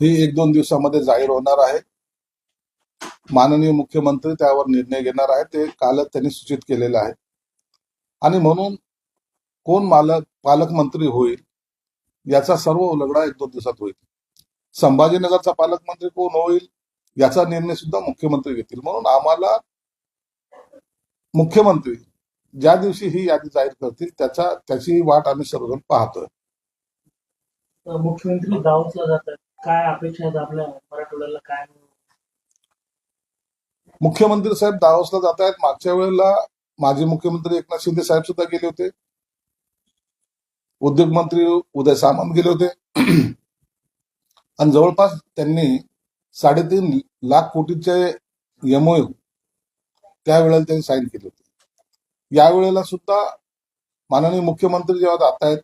ही एक दोन दिवसामध्ये जाहीर होणार आहे. माननीय मुख्यमंत्री त्यावर निर्णय घेणार आहे ते कालच त्यांनी सूचित केलेलं आहे. आणि म्हणून कोण मालक पालकमंत्री होईल याचा सर्व उलगडा एक दोन दिवसात होईल. संभाजीनगरचा पालकमंत्री कोण होईल याचा निर्णय सुद्धा मुख्यमंत्री घेतील. म्हणून आम्हाला मुख्यमंत्री ज्या दिवशी ही यादी जाहीर करतील त्याचा त्याची वाट आम्ही सर्वजण पाहतोय. मुख्यमंत्री जातात. काय अपेक्षा आहेत आपल्या मराठवाड्याला? काय? मुख्यमंत्री साहेब दावसला जात आहेत मागच्या वेळेला माजी मुख्यमंत्री एकनाथ शिंदे साहेब सुद्धा गेले होते. उद्योग मंत्री उदय सामंत गेले होते. आणि जवळपास त्यांनी साडेतीन लाख कोटीचे एमओयू त्यावेळेला त्यांनी साईन केले होते. यावेळेला सुद्धा माननीय मुख्यमंत्री जेव्हा जात आहेत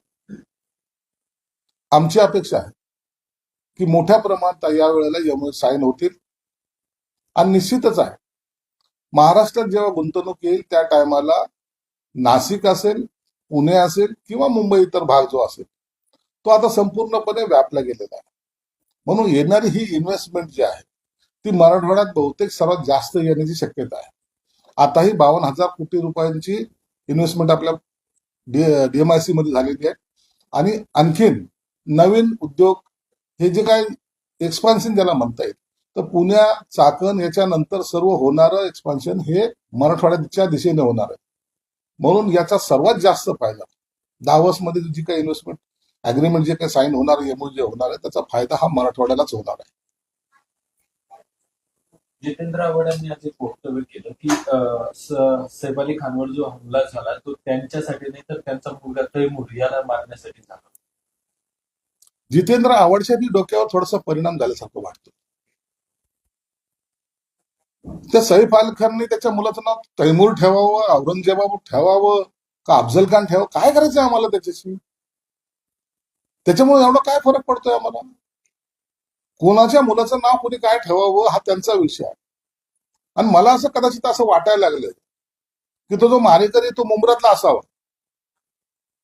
आमची अपेक्षा आहे की मोठ्या प्रमाणात या वेळेला यामुळे साईन होतील. आणि निश्चितच आहे महाराष्ट्रात जेव्हा गुंतवणूक येईल त्या टायमाला नाशिक असेल पुणे असेल किंवा मुंबई इतर भाग जो असेल तो आता संपूर्णपणे व्यापला गेलेला आहे. म्हणून येणारी ही इन्व्हेस्टमेंट जी आहे ती मराठवाड्यात बहुतेक सर्वात जास्त येण्याची शक्यता आहे. आताही बावन्न हजार कोटी रुपयांची इन्व्हेस्टमेंट आपल्या डीएमआयसी मध्ये झालेली आहे. आणि आणखीन नवीन उद्योग हे जे काय एक्सपान्शन ज्याला म्हणता येईल तर पुण्या चाकण याच्यानंतर सर्व होणारं एक्सपान्शन हे मराठवाड्याच्या दिशेने होणार आहे. म्हणून याचा सर्वात जास्त फायदा दावसमध्ये जी काही इन्व्हेस्टमेंट अग्रीमेंट जे काही साईन होणार एमओ जे होणार आहे त्याचा फायदा हा मराठवाड्यालाच होणार आहे. जितेंद्र आव्हाड यांनी आज एक वक्तव्य केलं की सैफ अली खानवर जो हमला झाला तो त्यांच्यासाठी नाही तर त्यांचा मुलगा तैमूर याला मारण्यासाठी झाला. जितेंद्र आवडच्या बी डोक्यावर थोडासा परिणाम झाल्यासारखं वाटतो. त्या सैफ अली खानने त्याच्या मुलाचं नाव तैमूर ठेवावं औरंगजेबावर ठेवावं का अफजल खान ठेवावं काय करायचं आम्हाला त्याच्याशी? त्याच्यामुळे एवढा काय फरक पडतोय आम्हाला? कोणाच्या मुलाचं नाव कोणी काय ठेवावं हा त्यांचा विषय आहे. आणि मला असं कदाचित असं वाटायला लागलं की तो जो मारेकरी तो मुंबरातला असावा.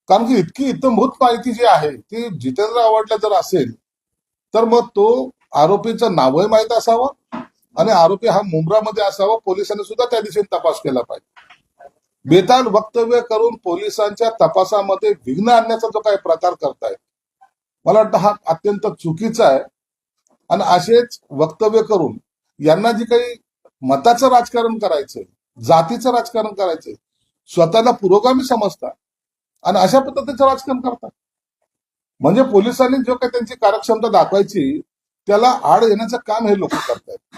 कारण की इतकी इतंभूत माहिती जी आहे ती जितेंद्र आव्हाडला जर असेल तर मग तो आरोपीचं नावही माहीत असावं आणि आरोपी हा मुंब्रामध्ये असावा पोलिसांनी सुद्धा त्या दिशेने तपास केला पाहिजे. बेताल वक्तव्य करून पोलिसांच्या तपासामध्ये विघ्न आणण्याचा जो काही प्रकार करतायत मला वाटतं हा अत्यंत चुकीचा आहे. आणि असेच वक्तव्य करून यांना जी काही मताचं राजकारण करायचंय जातीचं राजकारण करायचंय स्वतःला पुरोगामी समजतात. आणि अशा पद्धतीचं राजकारण करतात. म्हणजे पोलिसांनी जो काही त्यांची कार्यक्षमता दाखवायची त्याला आड येण्याचं काम हे लोक करतायत.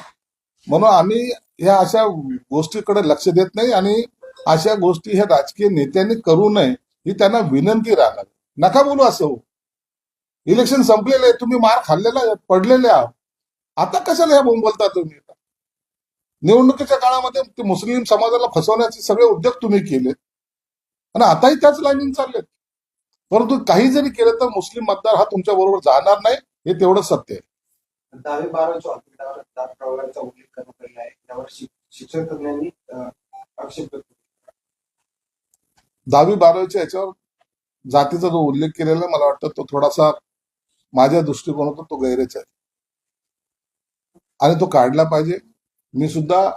म्हणून आम्ही ह्या अशा गोष्टीकडे लक्ष देत नाही आणि अशा गोष्टी ह्या राजकीय नेत्यांनी करू नये ही त्यांना विनंती राहणार. नका बोलू असं. हो. इलेक्शन संपलेले आहे, तुम्ही मार खाल्लेला आहे, पडलेले आहात. आता कशाला ह्या बोंबलता तुम्ही? निवडणुकीच्या काळामध्ये मुस्लिम समाजाला फसवण्याचे सगळे उद्योग तुम्ही केले आणि आताही त्याच लाईनिंग चाललेत. परंतु काही जरी केलं तर मुस्लिम मतदार हा तुमच्या बरोबर जाणार नाही हे तेवढं सत्य आहे. दहावी बारावीच्या याच्यावर जातीचा जो उल्लेख केलेला मला वाटतं तो थोडासा माझ्या दृष्टिकोनातून तो गैरेच आहे. आणि तो काढला पाहिजे. मी सुद्धा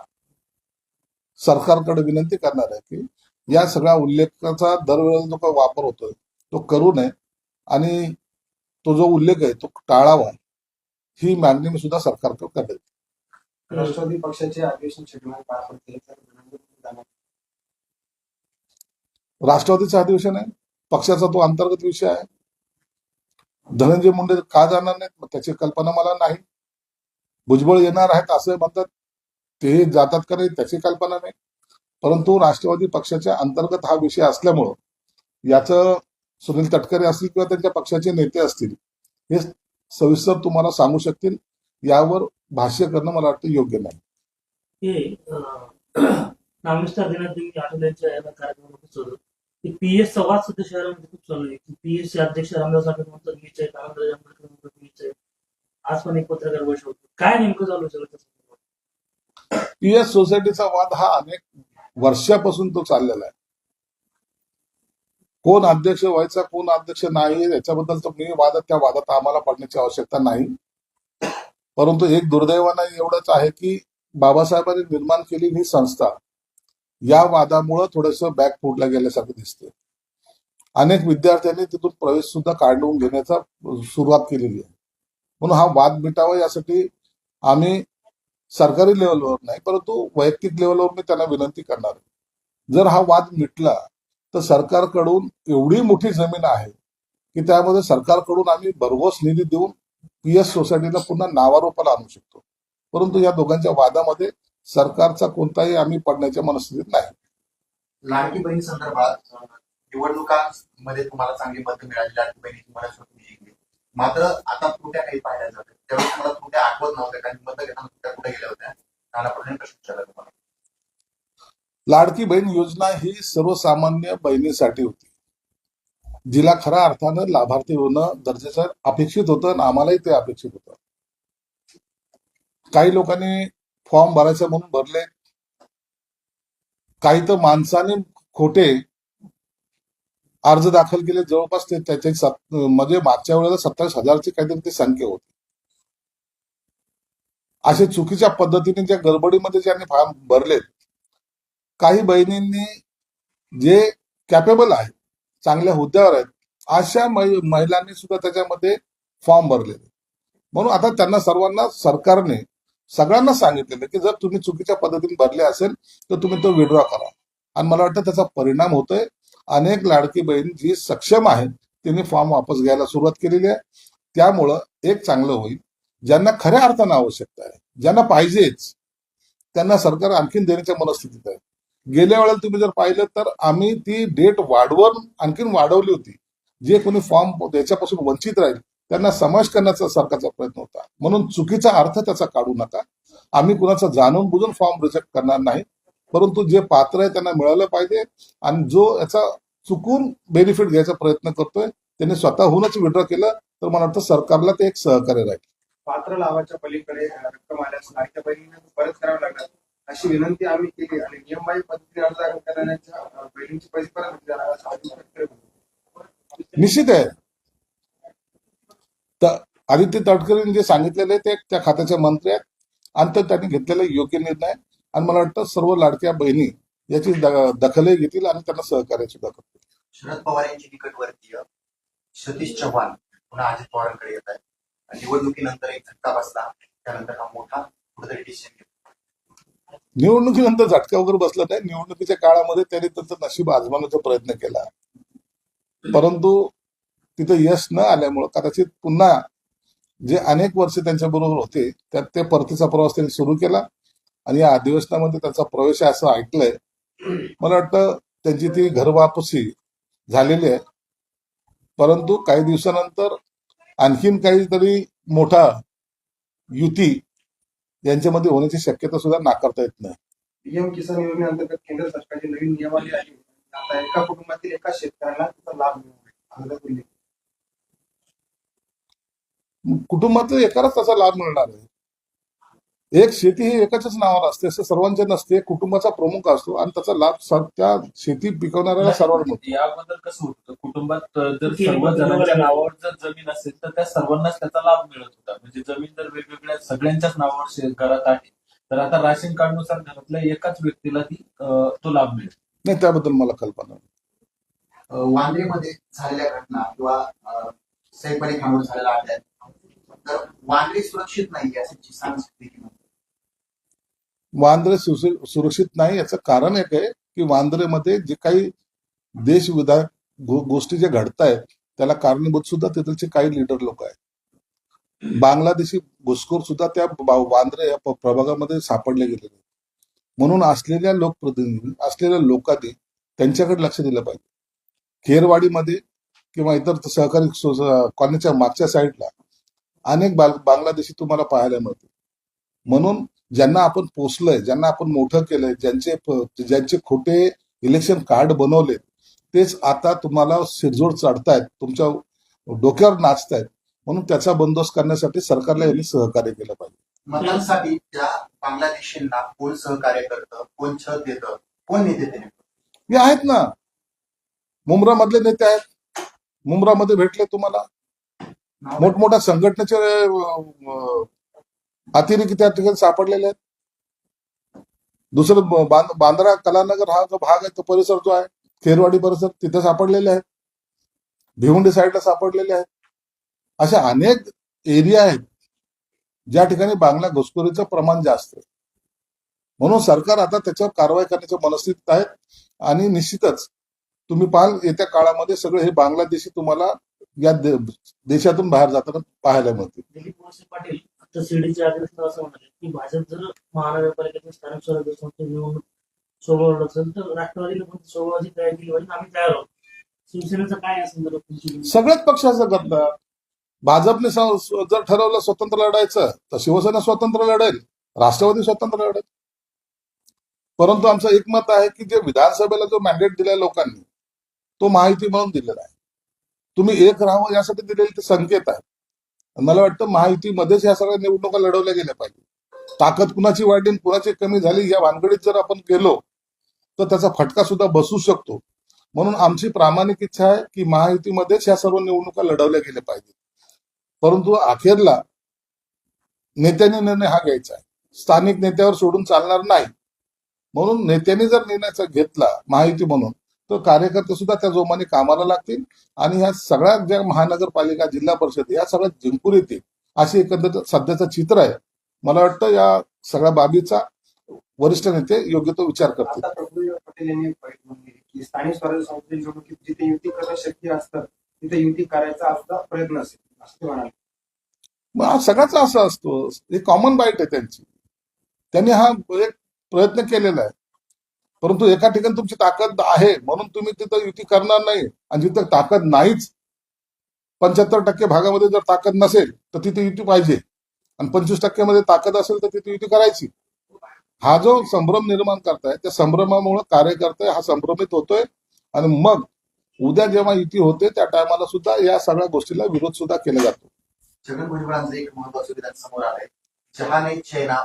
सरकारकडे विनंती करणार आहे की या सगळ्या उल्लेखाचा दरवेळेला जो काही वापर होतोय तो करू नये. आणि तो जो उल्लेख आहे तो टाळावा. ही मागणी मी सुद्धा सरकारकडे करेल राष्ट्रवादी पक्षाचे अधिवेशन शेड्यूल पार पडते राष्ट्रवादीचं अधिवेशन आहे. पक्षाचा तो अंतर्गत विषय आहे. धनंजय मुंडे का जाणार नाहीत? त्याची कल्पना मला नाही. भुजबळ येणार आहेत असं म्हणतात. ते जातात का नाही? त्याची कल्पना नाही. परंतु राष्ट्रवादी पक्षाच्या अंतर्गत हा विषय असल्यामुळं याचं सुनील तटकरे असतील किंवा त्यांच्या पक्षाचे नेते असतील हे सविस्तर तुम्हाला सांगू शकतील. यावर भाष्य करणं मला वाटतं योग्य नाही. हे नामविस्तार देण्यात तुम्ही आठवड्याच्या याला कार्यक्रमात सुरू की पी एस संवाद सध्या शहरामध्ये खूप चालू आहे. पी एस चे अध्यक्ष रामदास आठवले म्हणतात मीच आहे कामराज आंबेडकर म्हणतात मीच आहे. आज पण एक पत्रकार बैठक होती. काय नेमकं चालू सगळं? पीएस सोसायटीचा वाद हा अनेक वर्षापासून तो चाललेला आहे. कोण अध्यक्ष व्हायचा कोण अध्यक्ष नाही याच्याबद्दल तर मी वादात त्या वादात आम्हाला पडण्याची आवश्यकता नाही. परंतु एक दुर्दैवानं एवढंच आहे की बाबासाहेबांनी निर्माण केली ही संस्था. या वादामुळं थोडंसं बॅक फुटला गेल्यासारखं दिसते अनेक विद्यार्थ्यांनी तिथून प्रवेश सुद्धा काढून घेण्याचा सुरुवात केलेली आहे. म्हणून हा वाद मिटावा यासाठी आम्ही सरकारी लेवलवर नाही परंतु वैयक्तिक लेवलवर मी त्यांना विनंती करणार आहे. जर हा वाद मिटला तर सरकारकडून एवढी मोठी जमीन आहे की त्यामध्ये सरकारकडून आम्ही भरघोस निधी देऊन पी एस सोसायटीला पुन्हा नावारोपाला आणू शकतो. परंतु या दोघांच्या वादामध्ये सरकारचा कोणताही आम्ही पडण्याच्या मनस्थितीत नाही. लाडकी बहीण संदर्भात निवडणुकांमध्ये तुम्हाला चांगली मत मिळाली लाडकी बहिणी तुम्हाला मात्र आता त्रुट्या काही पाहिल्या जातात त्यावेळेस तुम्हाला त्रुट्या आठवत नव्हत्या कारण मतं घेताना त्रुट्या कुठे गेल्या होत्या नाना पटोले प्रश्न विचारला तुम्हाला लाडकी बहीण योजना ही सर्वसामान्य बहिणीसाठी होती. जिला खऱ्या अर्थानं लाभार्थी होणं गरजेचं अपेक्षित होतं आणि आम्हालाही ते अपेक्षित होतं. काही लोकांनी फॉर्म भरायचं म्हणून भरले. काही तर माणसाने खोटे अर्ज दाखल केले. जवळपास ते त्याचे म्हणजे मागच्या वेळेला सत्तावीस हजारची काहीतरी ती संख्या होती. असे चुकीच्या पद्धतीने ज्या गडबडीमध्ये ज्यांनी फॉर्म भरलेत काही बहिणींनी जे कॅपेबल आहेत चांगल्या हुद्द्यावर आहेत अशा महिलांनी सुद्धा त्याच्यामध्ये फॉर्म भरलेले म्हणून आता त्यांना सर्वांना सरकारने सगळ्यांना सांगितलेलं की जर तुम्ही चुकीच्या पद्धतीने भरले असेल तर तुम्ही तो विड्रॉ करा. आणि मला वाटतं त्याचा परिणाम होतोय. अनेक लाडकी बहीण जी सक्षम आहे त्यांनी फॉर्म वापस घ्यायला सुरुवात केलेली आहे. त्यामुळं एक चांगलं होईल. ज्यांना खऱ्या अर्थानं आवश्यकता आहे ज्यांना पाहिजेच त्यांना सरकार आणखीन देण्याच्या मनस्थितीत आहे. गेल्या वेळेला तुम्ही जर पाहिलं तर आम्ही ती डेट वाढवून आणखीन वाढवली होती. जे कोणी फॉर्म त्याच्यापासून वंचित राहील त्यांना समावेश करण्याचा सरकारचा प्रयत्न होता. म्हणून चुकीचा अर्थ त्याचा काढू नका. आम्ही कुणाचा जाणून बुजून फॉर्म रिजेक्ट करणार नाही. परंतु जे पात्र आहे त्यांना मिळालं पाहिजे आणि जो याचा चुकून बेनिफिट घ्यायचा प्रयत्न करतोय त्यांनी स्वतःहूनच विड्रॉ केलं तर मला वाटतं सरकारला ते एक सहकार्य राहील. पात्र लावाच्या पलीकडे रक्कम आल्यास लाडक्या परत करावं लागणार. अशी विनंती आम्ही केली आणि नियमबाह्य पद्धतीने अर्ज दाखल करण्याच्या अ, बहिणींचे पैसे परत असं. निश्चित आहे. तर आदित्य तटकरेंनी जे सांगितलेले आहे ते त्या खात्याचे मंत्री आहेत. आणि ते त्यांनी घेतलेला योग्य निर्णय. आणि मला वाटतं सर्व लाडक्या बहिणी याची दखलही घेतील आणि त्यांना सहकार्य सुद्धा करतील. शरद पवार यांची निकटवर्तीय सतीश चव्हाण पुन्हा अजित पवारांकडे येत आहे आणि निवडणुकीनंतर एक झटका बसला. त्यानंतर हा मोठा कुठेतरी डिसिजन निवडणुकीनंतर झटका वगैरे बसला नाही. निवडणुकीच्या काळामध्ये त्यांनी त्यांचं नशीब आजमावण्याचा प्रयत्न केला. परंतु तिथं यश न आल्यामुळं कदाचित पुन्हा जे अनेक वर्ष त्यांच्या बरोबर होते त्यात ते परतीचा प्रवास त्यांनी सुरू केला. आणि या अधिवेशनामध्ये त्यांचा प्रवेश आहे असं ऐकलंय. मला वाटतं त्यांची ती घरवापसी झालेली आहे. परंतु काही दिवसानंतर आणखीन काहीतरी मोठा युती यांच्यामध्ये होण्याची शक्यता सुद्धा नाकारता येत नाही. पीएम किसान योजनेअंतर्गत केंद्र सरकारची नवीन नियमावली आली आता एका कुटुंबातील एका शेतकऱ्याला त्याचा लाभ मिळणार. कुटुंबातील एकालाच त्याचा लाभ मिळणार आहे. एक शेती ही एकाच्याच नावावर असते असं सर्वांच्या नसते कुटुंबाचा प्रमुख असतो आणि त्याचा लाभ त्या शेती पिकवणाऱ्याला सर्वांना मिळतो याबद्दल कसं होतं? कुटुंबात जर सर्व जणांच्या. नावावर जर जमीन असेल तर त्या सर्वांनाच त्याचा लाभ मिळत होता. म्हणजे जमीन जर वेगवेगळ्या सगळ्यांच्याच नावावर घरात आहे तर आता राशन कार्डनुसार घरातल्या एकाच व्यक्तीला ती तो लाभ मिळेल. नाही त्याबद्दल मला कल्पना वांद्रेमध्ये झालेल्या घटना किंवा खानवर झालेल्या अटॅक तर वांद्रे सुरक्षित नाही अशी जी सांगितली वांद्रे सुरक्षित नाही याचं कारण एक आहे की वांद्रेमध्ये जे काही देशविधायक गो- गोष्टी जे घडत आहेत त्याला कारणीभूत सुद्धा तिथलचे काही लीडर लोक आहेत. बांगलादेशी घुसखोर सुद्धा त्या वांद्रे या प्रभागामध्ये सापडले गेलेले म्हणून असलेल्या लोकप्रतिनिधी असलेल्या लोकांनी त्यांच्याकडे लक्ष दिलं पाहिजे. खेरवाडीमध्ये किंवा इतर सहकारी कॉलनीच्या मागच्या साईडला अनेक बांगलादेशी तुम्हाला पाहायला मिळतील. म्हणून ज्यांना आपण पोचलोय ज्यांना आपण मोठं केलंय ज्यांचे ज्यांचे खोटे इलेक्शन कार्ड बनवले तेच आता तुम्हाला शिरजोड चढतायत तुमच्या डोक्यावर नाचतायत. म्हणून त्याचा बंदोबस्त करण्यासाठी सरकारला यांनी सहकार्य केलं पाहिजे. मतांसाठी त्या बांगलादेशींना कोण सहकार्य करतं कोण छत देतं कोण नेते ते नेमकं? हे आहेत ना. मुंब्रा मधले नेते आहेत. मुंब्रामध्ये भेटले तुम्हाला. मोठमोठ्या संघटनेचे अं, त्या ठिकाणी सापडलेले आहेत. दुसरं बांद- बांद्रा कलानगर हा जो भाग आहे तो परिसर जो आहे खेरवाडी परिसर तिथे सापडलेले आहेत. भिवंडी साईडला सापडलेले आहेत. अशा अनेक एरिया आहेत ज्या ठिकाणी बांगला घुसखोरीचं प्रमाण जास्त आहे. म्हणून सरकार आता त्याच्यावर कारवाई करण्याच्या मनस्थितीत आहे आणि निश्चितच तुम्ही पाहाल येत्या काळामध्ये सगळे हे बांगलादेशी तुम्हाला या देशातून बाहेर जाताना पाहायला मिळतील. तर सीडीचे अध्यक्ष असं म्हणाले की भाजप जर महानगरपालिकेतील स्थानिक स्वराज्य संस्थे निवडणूक सोबत असेल तर राष्ट्रवादीने पण सोबतची तयार केली पाहिजे. आम्ही तयार आहोत. शिवसेनेचं काय या सगळ्याच पक्षाचं करतात भाजपने जर ठरवलं स्वतंत्र लढायचं तर शिवसेना स्वतंत्र लढेल राष्ट्रवादी स्वतंत्र लढेल. परंतु आमचं एक मत आहे की जे विधानसभेला जो मॅन्डेट दिलाय लोकांनी तो माहिती म्हणून दिलेला आहे. तुम्ही एक राहावं यासाठी दिलेले ते संकेत आहे. मला वाटतं महायुतीमध्येच या सगळ्या निवडणुका लढवल्या गेल्या पाहिजे. ताकद कुणाची वाढली आणि कुणाची कमी झाली या भानगडीत जर आपण गेलो तर त्याचा फटका सुद्धा बसू शकतो. म्हणून आमची प्रामाणिक इच्छा आहे की महायुतीमध्येच ह्या सर्व निवडणुका लढवल्या गेल्या पाहिजेत परंतु अखेरला नेत्याने निर्णय हा घ्यायचा आहे. स्थानिक नेत्यावर सोडून चालणार नाही. म्हणून नेत्याने जर निर्णय घेतला महायुती म्हणून तर कार्यकर्ते सुद्धा त्या जोमाने कामाला लागतील. आणि ह्या सगळ्या ज्या महानगरपालिका जिल्हा परिषद या सगळ्या जिंकून येतील अशी एकंदरीत सध्याचं चित्र आहे. मला वाटतं या सगळ्या बाबीचा वरिष्ठ नेते योग्य तो विचार करतील. स्थानिक स्वराज्य संस्थे निवडणुकीत जिथे युती करणं शक्य असतं तिथे युती करायचा प्रयत्न असेल. असं ते म्हणाले. मग हा सगळ्याच असं असतो. हे कॉमन बाईट आहे त्यांची. त्यांनी हा एक प्रयत्न केलेला आहे. परंतु एका ठिकाणी तुमची ताकद आहे म्हणून तुम्ही तिथं युती करणार नाही. आणि जिथं ताकद नाहीच पंच्याहत्तर टक्के भागामध्ये जर ताकद नसेल तर तिथे युती पाहिजे. आणि पंचवीस टक्क्यामध्ये ताकद असेल तर तिथे युती करायची. हा जो संभ्रम निर्माण करताय त्या संभ्रमामुळे कार्यकर्ते हा संभ्रमित होतोय. आणि मग उद्या जेव्हा युती होते त्या टायमाला सुद्धा या सगळ्या गोष्टीला विरोध सुद्धा केला जातो. छगन भुजबळांचं एक महत्वाचं विधान समोर आलंय जहाने चैना.